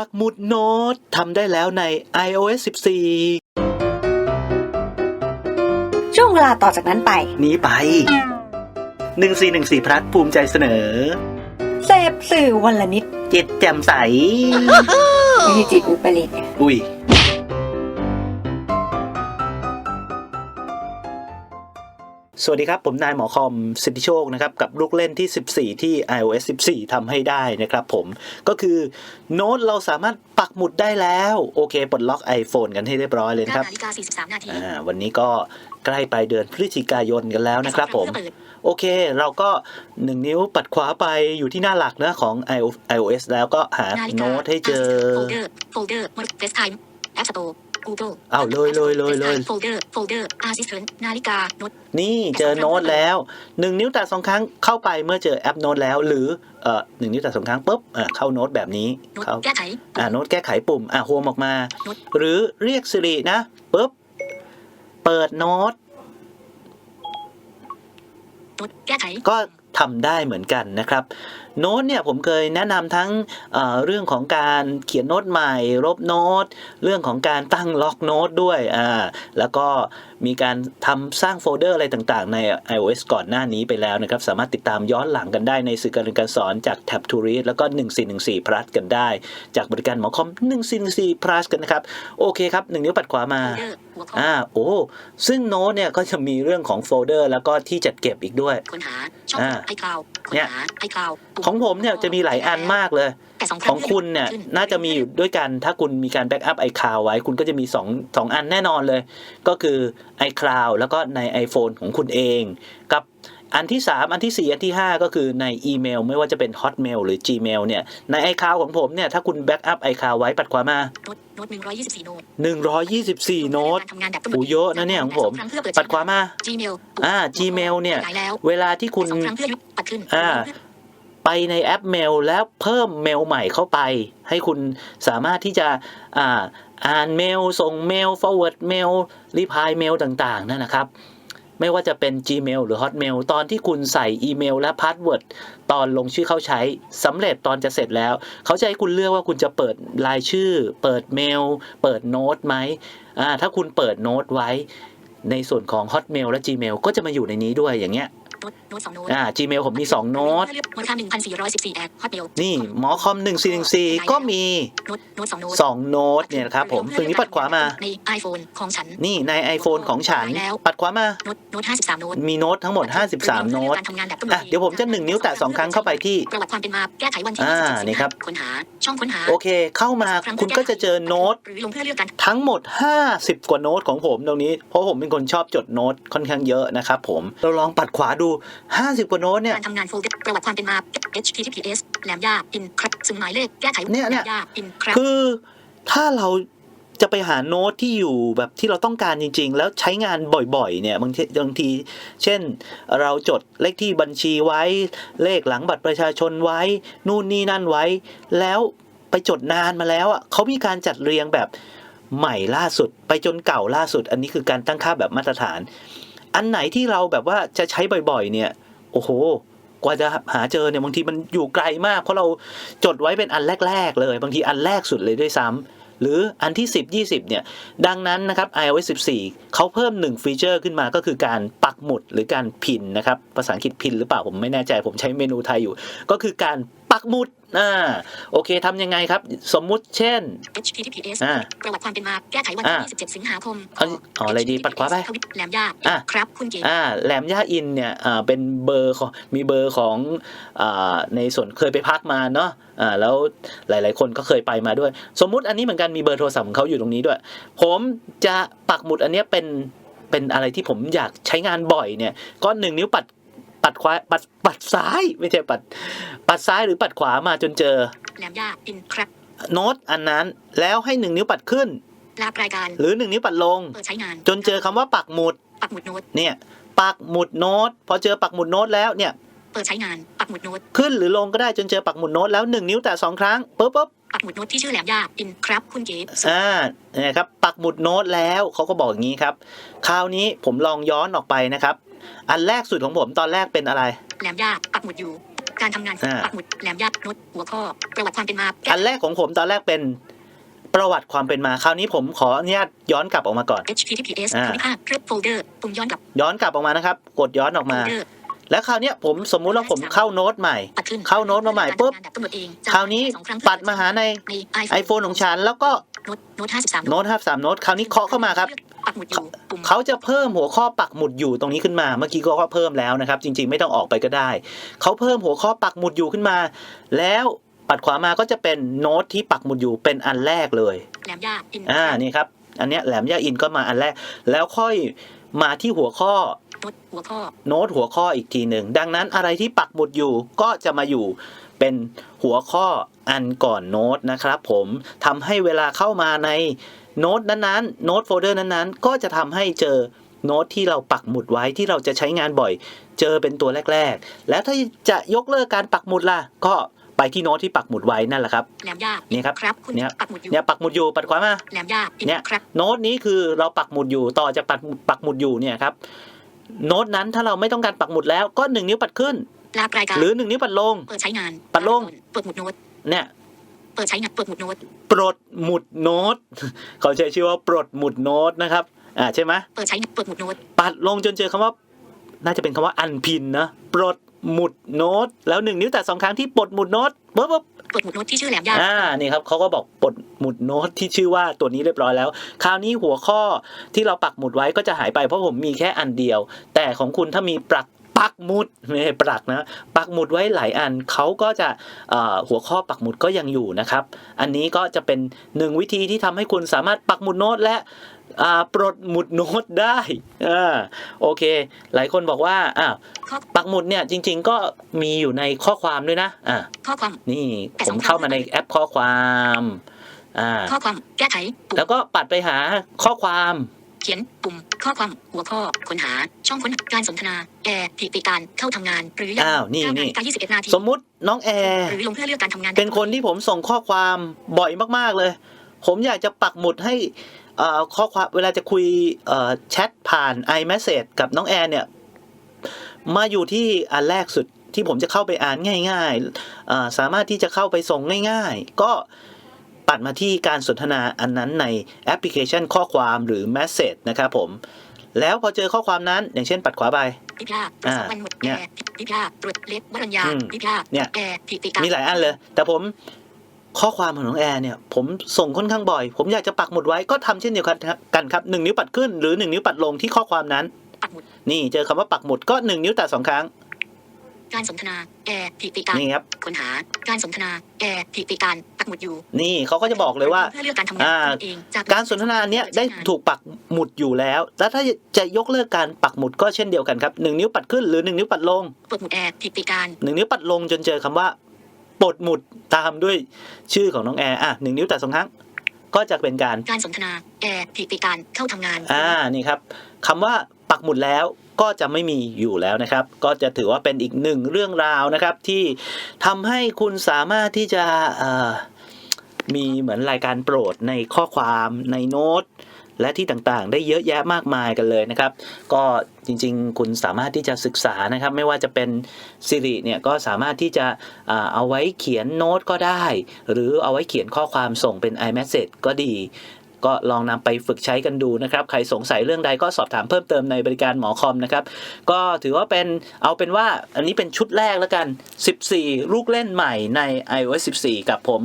ปักหมุดโน้ตทำได้แล้วใน iOS 14 ช่วงเวลาต่อจากนั้นไป นี้ไป 1414พลัดภูมิใจเสนอ เสพสื่อวันละนิด จิตแจ่มใส ไม่ใช่จิตอุปริตอุ้ย สวัสดีครับ ผมนายหมอคอมสิทธิโชคนะครับ กับลูกเล่นที่ 14 ที่ iOS 14ทำให้ได้นะครับผม ก็คือโน้ตเราสามารถปักหมุดได้แล้ว โอเคปลดล็อก iPhone กันให้เรียบร้อยเลยนะครับ9นาฬิกา43นาทีอ่าวันนี้ก็ใกล้ปลายเดือนพฤศจิกายนกันแล้วนะครับผมเพื่อเปิดโอเค เราก็หนึ่งนิ้วปัดขวาไปอยู่ที่หน้าหลักนะของ iOS แล้วก็หานาฬิกาโน้ตให้เจอโฟลเดอร์โฟลเดอร์มเฟสไทม์แอปสโตร์ Google อ้าวเลยเลยเลยเลยโฟลเดอร์โฟลเดอร์อาร์ซิสเทนนาฬิกาโน้ตนี่เจอโน้ตแล้วหนึ่งนิ้วแตะสองครั้งเข้าไปเมื่อเจอแอปโน้ตแล้ว หรือเอ่อหนึ่งนิ้วแตะสองครั้งปุ๊บอะเข้าโน้ตแบบนี้โน้ตเข้าแก้ไขอ่าโน้ตแก้ไขปุ่มอะโฮมออกมาโน้ตหรือเรียกสิรินะปุ๊บเปิดโน้ตโน้ตแก้ไขก็ ทำได้เหมือนกันนะครับ โน้ตเนี่ยผมเคยแนะนำทั้งเเรื่องของการเขียนโน้ตใหม่ลบโน้ต เรื่องของการตั้งล็อกโน้ตด้วยอ่าแล้วก็มีการทำสร้างโฟลเดอร์อะไรต่างๆ ใน iOS ก่อนหน้านี้ไปแล้วนะครับ สามารถติดตามย้อนหลังกันได้ในสื่อการเรียนการสอนจาก Tab to Read แล้วก็ 1414 plus กันได้ จากบริการหมอคอม 1414 plus กันนะครับ โอเคครับหนึ่งนิ้วปัดขวามาโฟลเดอร์หัวข้ออ่าโอ้ซึ่งโน้ตเนี่ยก็จะมีเรื่องของโฟลเดอร์ แล้วก็ที่จัดเก็บอีกด้วยค้นหาช่องอ่าไอคลาวค้นเนี่ยหาไอคลาวของผมเนี่ยจะมีหลายอันมากเลยแต่สอง ของคุณเนี่ยขึ้น่าจะมีอยู่ด้วยกัน ถ้าคุณมีการแบ็กอัพ iCloud ไว้ คุณก็จะมี2องสองอันแน่นอนเลย ก็คือ iCloud แล้วก็ใน iPhone ของคุณเอง กับอันที่ 3 อันทีสี่ 4 อันที่ 5 ก็คือในอีเมล ไม่ว่าจะเป็น Hotmail หรือ Gmail เนี่ย ใน iCloud ของผมเนี่ย ถ้าคุณแบ็กอัพ iCloud ไว้ปัดขวามาโน้ตโน้ต124โน้ต124โน้ตทำงานแบบโอ้เยอะนะเนี่ยของผมสครั้เพื่อเปิปัดขวามา Gmail อ่า Gmail เนี่ยขยายแล้วเวลาที่คุณสองครั้งเพื่อยุบปัดขึ้นอ่า ไปในแอปเมลแล้วเพิ่มเมลใหม่เข้าไป ให้คุณสามารถที่จะอ่าอ่านเมล ส่งเมล forward เมล reply เมลต่างๆนั่นนะครับ ไม่ว่าจะเป็น Gmail หรือ Hotmail ตอนที่คุณใส่อีเมลและพาสเวิร์ดตอนลงชื่อเข้าใช้สำเร็จตอนจะเสร็จแล้ว เขาจะให้คุณเลือกว่าคุณจะเปิดรายชื่อ เปิดเมล เปิดโน้ตไหมถ้าคุณเปิดโน้ตไว้ในส่วนของ Hotmail และ Gmail ก็จะมาอยู่ในนี้ด้วยอย่างเงี้ย โน้ตโน้ตสองโน้ตอ่า Gmail ผมมี2โน้ตมูลค่า1,414แอดฮอตเมลนี่หมอคอม1414ก็มีโน้ตโน้ตสองโน้ต2โน้ตเนี่ยนะครับผมตรงนี้ปัดขวามาใน iPhone ของฉัน นี่ใน iPhone ของฉันแล้วปัดขวามาโน้ตโน้ต53โน้ตมีโน้ตทั้งหมด53โน้ตการทำงานแบบอะเดี๋ยวผมจะ1นิ้วแตะ2ครั้งเข้าไปที่ประวัติความเป็นมาแก้ไขวันที่อ่า27นี่ครับค้นหาช่องค้นหาโอเค เข้ามาคุณก็จะเจอโน้ตหรือลงเพื่อเลือกการทั้งหมด 50 กว่าโน้ตของผมตรงนี้เพราะผมเป็นคนชอบจดโน้ตค่อนข้างเยอะนะครับผมเราลองปัดขวาดู50 กว่าโน้ตเนี่ยการทำงานโฟลเดอร์ประวัติความเป็นมา https แหลมย่า in ครับซึ่งหมายเลขแก้ไขเนี่ยเนี่ยแหลมย่า in ครับคือถ้าเราจะไปหาโน้ตที่อยู่แบบที่เราต้องการจริง ๆ แล้วใช้งานบ่อยๆ เนี่ยบางทีบางที เช่น เราจดเลขที่บัญชีไว้เลขหลังบัตรประชาชนไว้ นู่นนี่นั่นไว้ แล้วไปจดนานมาแล้วอะเขามีการจัดเรียงแบบใหม่ล่าสุด ไปจนเก่าล่าสุด อันนี้คือการตั้งค่าแบบมาตรฐาน อันไหนที่เราแบบว่าจะใช้บ่อยๆ เนี่ย โอ้โห กว่าจะหาเจอเนี่ยบางทีมันอยู่ไกลมาก เพราะเราจดไว้เป็นอันแรก ๆ เลย บางทีอันแรกสุดเลยด้วยซ้ำหรืออันที่ 10 20 เนี่ย ดังนั้นนะครับ iOS 14 เขาเพิ่มหนึ่งฟีเจอร์ขึ้นมาก็คือการปักหมุดหรือการพินนะครับ ภาษาอังกฤษพินหรือเปล่าผมไม่แน่ใจผมใช้เมนูไทยอยู่ ก็คือการ ปักหมุดอ่าโอเคทำยังไงครับ สมมุติเช่น https อ่าประวัติความเป็นมาแก้ไขวันอ่าที่27 สิงหาคมเอาเอาอะไรดีปัดขวาไปทวิตแหลมย่าอะครับคุณเก๋อ่าแหลมย่าอินเนี่ยอ่าเป็นเบอร์ของมีเบอร์ของอ่าในส่วนเคยไปพักมาเนาะอ่าแล้วหลาย ๆ คนก็เคยไปมาด้วย สมมุติอันนี้เหมือนกันมีเบอร์โทรศัพท์ของเขาอยู่ตรงนี้ด้วย ผมจะปักหมุดอันเนี้ยเป็นเป็นอะไรที่ผมอยากใช้งานบ่อยเนี่ยก็หนึ่งนิ้วปัด ปัดขวาปัดปัดซ้ายไม่ใช่ปัด ปัดซ้ายหรือปัดขวามาจนเจอแหลมย่า in ครับโน้ตอันนั้นแล้วให้หนึ่งนิ้วปัดขึ้นลากรายการ หรือหนึ่งนิ้วปัดลงเปิดใช้งาน จนเจอคำว่าปักหมุดปักหมุดโน้ตเนี่ยปักหมุดโน้ตพอเจอปักหมุดโน้ตแล้วเนี่ยเปิดใช้งานปักหมุดโน้ตขึ้นหรือลงก็ได้จนเจอปักหมุดโน้ตแล้วหนึ่งนิ้วแต่สองครั้งปุ๊บปุ๊บปักหมุดโน้ตที่ชื่อแหลมย่า in ครับคุณเก๋อ่าเนี่ยครับปักหมุดโน้ตแล้วเขาก็บอกอย่างนี้ครับ คราวนี้ผมลองย้อนออกไปนะครับ อันแรกสุดของผมตอนแรกเป็นอะไร แหลมย่าปักหมุดอยู่ การทำงานอ่า ปักหมุดแหลมยากโน้ตหัวข้อ ประวัติความเป็นมาอันแรกของผมตอนแรกเป็นประวัติความเป็นมา คราวนี้ผมขออนุญาตย้อนกลับออกมาก่อน HTTPS อ่าคณิตภาคเครื่องโฟลเดอร์ปุ่มย้อนกลับย้อนกลับออกมานะครับ กดย้อนออกโฟมา ลเดอร์แล้วคราวเนี้ยผมสมมุติว่าผมเข้าโน้ตใหม่ ปัดขึ้นเข้าโน้ตมาใหม่ปุ๊บการทำงานแบบกำหนดเองคราวนี้สองครั้งปัดมาหาใน ใน iPhone ของฉัน แล้วก็โน้ตโน้ตห้าสิบสามโน้ต5 3โน้ตคราวนี้เคาะเข้ามาครับ ปักหมุดอยู่ปุ่มเขาจะเพิ่มหัวข้อปักหมุดอยู่ตรงนี้ขึ้นมา เมื่อกี้ก็เพิ่มแล้วนะครับ จริง ๆ ไม่ต้องออกไปก็ได้ เขาเพิ่มหัวข้อปักหมุดอยู่ขึ้นมา แล้วปัดขวามาก็จะเป็นโน้ตที่ปักหมุดอยู่เป็นอันแรกเลยแหลมยากอินอ่านี่ครับ อันเนี้ยแหลมย่าอินก็มาอันแรก แล้วค่อยมาที่หัวข้อโน้ตหัวข้อโน้ตหัวข้ออีกทีหนึ่งดังนั้นอะไรที่ปักหมุดอยู่ก็จะมาอยู่เป็นหัวข้อ อันก่อนโน้ตนะครับผมทำให้เวลาเข้ามาในโน้ตนั้นๆโน้ตโฟลเดอร์นั้นๆ ก็จะทำให้เจอโน้ตที่เราปักหมุดไว้ที่เราจะใช้งานบ่อย เจอเป็นตัวแรก ๆ แล้วถ้าจะยกเลิกการปักหมุดล่ะ ก็ไปที่โน้ตที่ปักหมุดไว้นั่นแหละครับแหลมยากนี่ครับครับคุณเนี่ยปักหมุดอยู่เนี่ยปักหมุดอยู่ปัดขวามาแหลมยากอินเนี่ยครับโน้ตนี้คือเราปักหมุดอยู่ต่อจากปักหมุดปักหมุดอยู่เนี่ยครับโน้ตนั้นถ้าเราไม่ต้องการปักหมุดแล้วก็หนึ่งนิ้วปัดขึ้นลากรายการหรือหนึ่งนิ้วปัดลงเปิดใช้งานปัดลงเปิดหมุดโน้ต เนี่ยเปิดใช้งานเปิดหมุดโน้ตปลดหมุดโน้ตเขาใช้ชื่อว่าปลดหมุดโน้ตนะครับอ่าใช่ไหมเปิดใช้เปิดหมุดโน้ตปัดลงจนเจอคำว่า น่าจะเป็นคำว่าอันพินนะปลดหมุดโน้ตแล้วหนึ่งนิ้วแต่สองครั้งที่ปลดหมุดโน้ตปุ๊บปุ๊บเปิดหมุดโน้ตที่ชื่อแหลมยากอ่านี่ครับเขาก็บอกปลดหมุดโน้ตที่ชื่อว่าตัวนี้เรียบร้อยแล้ว คราวนี้หัวข้อที่เราปักหมุดไว้ก็จะหายไปเพราะผมมีแค่อันเดียว แต่ของคุณถ้ามีปัก ปักหมุดไม่ใช่ปักนะปักหมุดไว้หลายอันเขาก็จะเอ่อหัวข้อปักหมุดก็ยังอยู่นะครับ อันนี้ก็จะเป็นหนึ่งวิธีที่ทำให้คุณสามารถปักหมุดโน้ตและอ่าปลดหมุดโน้ตได้อ่าโอเค หลายคนบอกว่าอ้าวข้อปักหมุดเนี่ยจริง ๆ ก็มีอยู่ในข้อความด้วยนะอ่าข้อความนี่แต่ผสอมงครั้งเข้ามาในแอปข้อความอ่าข้อความแก้ไขปุ่มแล้วก็ปัดไปหาข้อความ เขียนปุ่มข้อความหัวข้อค้นหาช่องค้นการสนทนาแอร์ผิดปีการเข้าทำงานหรือยังอ้าวนี่เก้านี่ฬิกายี่สิบเอ็ดนาทีสมมุติน้องแอร์หรือลงเพื่อเลือกการทำงาน เป็นคนที่ผมส่งข้อความบ่อยมากๆเลย ผมอยากจะปักหมุดให้เอ่อข้อความเวลาจะคุยเอ่อแชทผ่าน iMessage กับน้องแอร์เนี่ย มาอยู่ที่อันแรกสุดที่ผมจะเข้าไปอ่านง่ายๆเอ่อสามารถที่จะเข้าไปส่งง่าย ๆ ก็ ปัดมาที่การสนทนาอันนั้นในแอปพลิเคชันข้อความหรือ Message นะครับผม แล้วพอเจอข้อความนั้นอย่างเช่นปัดขวาไปพิพาตรวจสอบวันหมดเนี่แอยร์พิพาตรวจเล็บวรัญญาอืมพิพาเนี่ยแอร์ผิดปีการมีหลายอันเลย แต่ผมข้อความของน้องแอร์เนี่ยผมส่งค่อนข้างบ่อย ผมอยากจะปักหมุดไว้ก็ทำเช่นเดียวกันกันครับหนึ่งนิ้วปัดขึ้นหรือหนึ่งนิ้วปัดลงที่ข้อความนั้นปักหมุดนี่เจอคำว่าปักหมุดก็หนึ่งนิ้วแต่สองครั้ง การสนทนาแอร์ผิดปีการนี่ครับค้นหาการสนทนาแอร์ผิดปีการปักหมุดอยู่ นี่เขาก็จะบอกเลยว่าเพื่อเลือกการทำงานอ่าตนเองจากการสนทนาเนี้ยได้ถูกปักหมุดอยู่แล้ว แล้วถ้าจะยกเลิกการปักหมุดก็เช่นเดียวกันครับหนึ่งนิ้วปัดขึ้นหรือหนึ่งนิ้วปัดลงเปิดหมุดแอร์ผิดปีการหนึ่งนิ้วปัดลงจนเจอคำว่าปลดหมุดตามด้วยชื่อของน้องแอร์อะหนึ่งนิ้วแต่สองครั้งก็จะเป็นการการสนทนาแอร์ผิดปีการเข้าทำงาน อ่านี่ครับคำว่า ปักหมุดแล้วก็จะไม่มีอยู่แล้วนะครับ ก็จะถือว่าเป็นอีกหนึ่งเรื่องราวนะครับ ที่ทำให้คุณสามารถที่จะมีเหมือนรายการโปรดในข้อความในโน้ตและที่ต่างๆ ได้เยอะแยะมากมายกันเลยนะครับ ก็จริงๆ คุณสามารถที่จะศึกษานะครับ ไม่ว่าจะเป็น Siri เนี่ยก็สามารถที่จะเอาไว้เขียนโน้ตก็ได้ หรือเอาไว้เขียนข้อความส่งเป็น iMessage ก็ดี ก็ลองนำไปฝึกใช้กันดูนะครับ ใครสงสัยเรื่องใดก็สอบถามเพิ่มเติมในบริการหมอคอมนะครับ ก็ถือว่าเป็นเอาเป็นว่าอันนี้เป็นชุดแรกแล้วกัน 14 ลูกเล่นใหม่ใน iOS 14 กับผม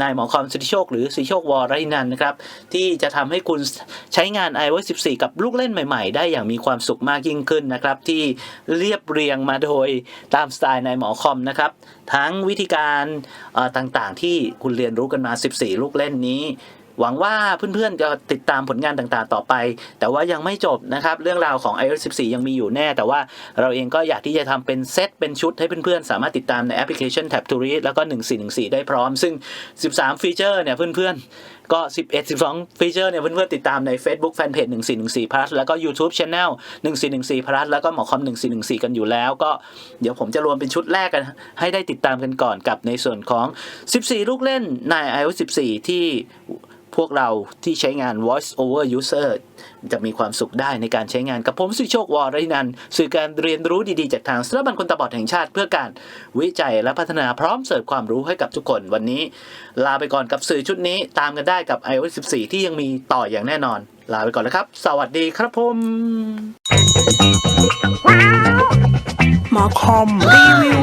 นายหมอคอมสุธิโชค หรือสุธิโชควรรินันนะครับ ที่จะทำให้คุณใช้งาน iOS 14 กับลูกเล่นใหม่ ๆ ได้อย่างมีความสุขมากยิ่งขึ้นนะครับ ที่เรียบเรียงมาโดยตามสไตล์นายหมอคอมนะครับ ทั้งวิธีการต่างๆ ที่คุณเรียนรู้กันมา 14 ลูกเล่นนี้ หวังว่าเพื่อนๆจะติดตามผลงานต่างๆต่อไป แต่ว่ายังไม่จบนะครับ เรื่องราวของ iOS 14 ยังมีอยู่แน่ แต่ว่าเราเองก็อยากที่จะทำเป็นเซตเป็นชุดให้เพื่อนๆ สามารถติดตามในแอปพลิเคชัน Tab to Read แล้วก็ 1414 ได้พร้อม ซึ่ง 13 ฟีเจอร์เนี่ยเพื่อนๆ ก็ 11 12 ฟีเจอร์เนี่ยเพื่อนๆ ติดตามใน Facebook Fanpage 1414 plus แล้วก็ YouTube Channel 1414 plus แล้วก็หมอคอม1414 กันอยู่แล้ว ก็เดี๋ยวผมจะรวมเป็นชุดแรกกัน ให้ได้ติดตามกันก่อนกับในส่วนของ 14 ลูกเล่นใน iOS 14 ที่ พวกเราที่ใช้งาน voice over user จะมีความสุขได้ในการใช้งานกับผมสุโชควรรินันท์สื่อการเรียนรู้ดีๆ จากทางสถาบันคนตาบอดแห่งชาติ เพื่อการวิจัยและพัฒนาพร้อมเสิร์ฟความรู้ให้กับทุกคนวันนี้ ลาไปก่อนกับสื่อชุดนี้ตามกันได้กับ iOS 14 ที่ยังมีต่ออย่างแน่นอน ลาไปก่อนนะครับ สวัสดีครับผมหมอคอมรีวิว